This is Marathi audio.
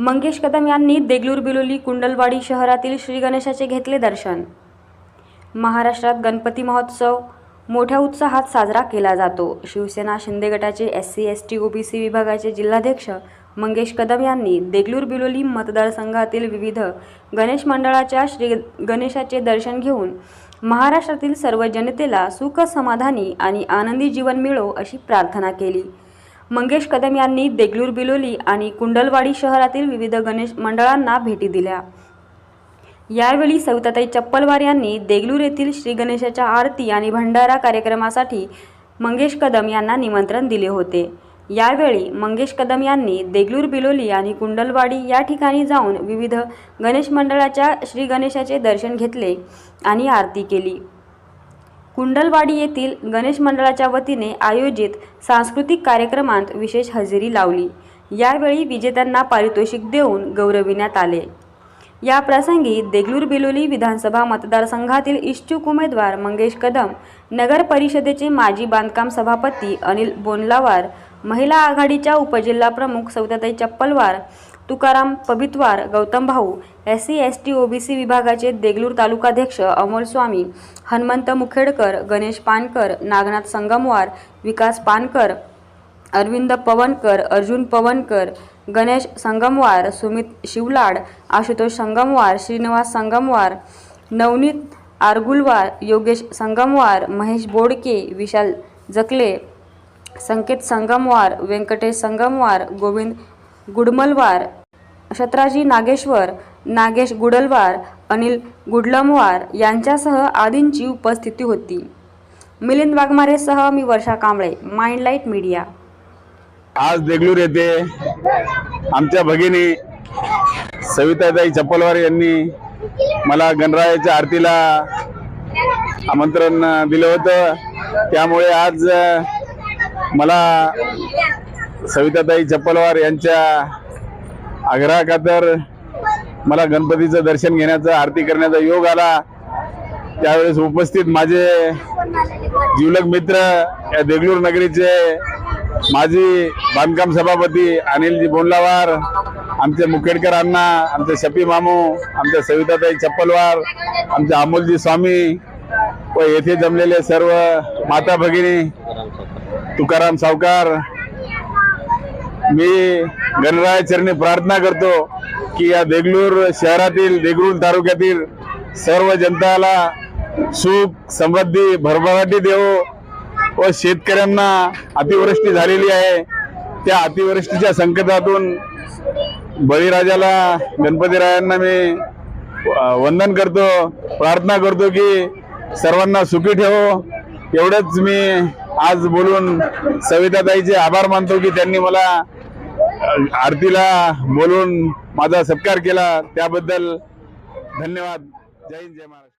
मंगेश कदम यांनी देगलूर बिलोली कुंडलवाडी शहरातील श्री गणेशाचे घेतले दर्शन. महाराष्ट्रात गणपती महोत्सव मोठ्या उत्साहात साजरा केला जातो. शिवसेना शिंदे गटाचे S C S T OBC विभागाचे जिल्हाध्यक्ष मंगेश कदम यांनी देगलूर बिलोली मतदारसंघातील विविध गणेश मंडळाच्या श्री गणेशाचे दर्शन घेऊन महाराष्ट्रातील सर्व जनतेला सुख समाधानी आणि आनंदी जीवन मिळो अशी प्रार्थना केली. मंगेश कदम यांनी देगलूर बिलोली आणि कुंडलवाडी शहरातील विविध गणेश मंडळांना भेटी दिल्या. यावेळी सविताताई चप्पलवार यांनी देगलूर येथील श्री गणेशाच्या आरती आणि भंडारा कार्यक्रमासाठी मंगेश कदम यांना निमंत्रण दिले होते. यावेळी मंगेश कदम यांनी देगलूर बिलोली आणि कुंडलवाडी या ठिकाणी जाऊन विविध गणेश मंडळाच्या श्री गणेशाचे दर्शन घेतले आणि आरती केली. कुंडलवाडी येथील गणेश मंडळाच्या वतीने आयोजित सांस्कृतिक कार्यक्रमात विशेष हजेरी लावली. यावेळी विजेत्यांना पारितोषिक देऊन गौरविण्यात आले. या प्रसंगी देगलूर बिलोली विधानसभा मतदारसंघातील इच्छुक उमेदवार मंगेश कदम नगर परिषदेचे माजी बांधकाम सभापती अनिल बोनलावार महिला आघाडीच्या उपजिल्हा प्रमुख सौताताई चप्पलवार तुकाराम पबितवार गौतम भाऊ S C S T OBC विभागाचे देगलूर तालुकाध्यक्ष अमोल स्वामी हनुमंत मुखेडकर गणेश पानकर नागनाथ संगमवार विकास पानकर अरविंद पवनकर अर्जुन पवनकर गणेश संगमवार सुमित शिवलाड आशुतोष संगमवार श्रीनिवास संगमवार नवनीत आरगुलवार योगेश संगमवार महेश बोडके विशाल जकले संकेत संगमवार व्यंकटेश संगमवार गोविंद गुडमलवार शत्राजी नागेश्वर नागेश गुडलवार अनिल गुडलमवार यांच्यासह आदींची उपस्थिती होती. मिलिंद वाघमारेसह मी वर्षा कांबळे माइंडलाईट मीडिया. आज देगलूर येथे आमच्या भगिनी सविताताई चप्पलवार यांनी मला गणरायाच्या आरतीला आमंत्रण दिलं होतं. त्यामुळे आज मला सविताताई चप्पलवार यांच्या आग्रहाखातर मला गणपतीचं दर्शन घेण्याचा आरती करण्याचा योग आला. त्यावेळेस उपस्थित माझे जिवलग मित्र या देगलूर नगरीचे माजी बांधकाम सभापती अनिलजी बोंडलावार आमचे मुखेडकर अण्णा आमचे शफी मामू आमच्या सविताताई चप्पलवार आमचे अमोलजी स्वामी व येथे जमलेले सर्व माता भगिनी तुकाराम सावकार मी गणरायाचरणी प्रार्थना करतो की या देगलूर शहरातील देगलूर तालुक्यातील सर्व जनताला सुख समृद्धी भरभराटी देवो व शेतकऱ्यांना अतिवृष्टी झालेली आहे. त्या अतिवृष्टीच्या संकटातून बळीराजाला गणपतीरायांना मी वंदन करतो प्रार्थना करतो की सर्वांना सुखी ठेवो. एवढंच मी आज बोलून सविताताईचे आभार मानतो की त्यांनी मला आरतीला बोलून माझा सत्कार केला. त्याबद्दल धन्यवाद. जय हिंद जय महाराष्ट्र.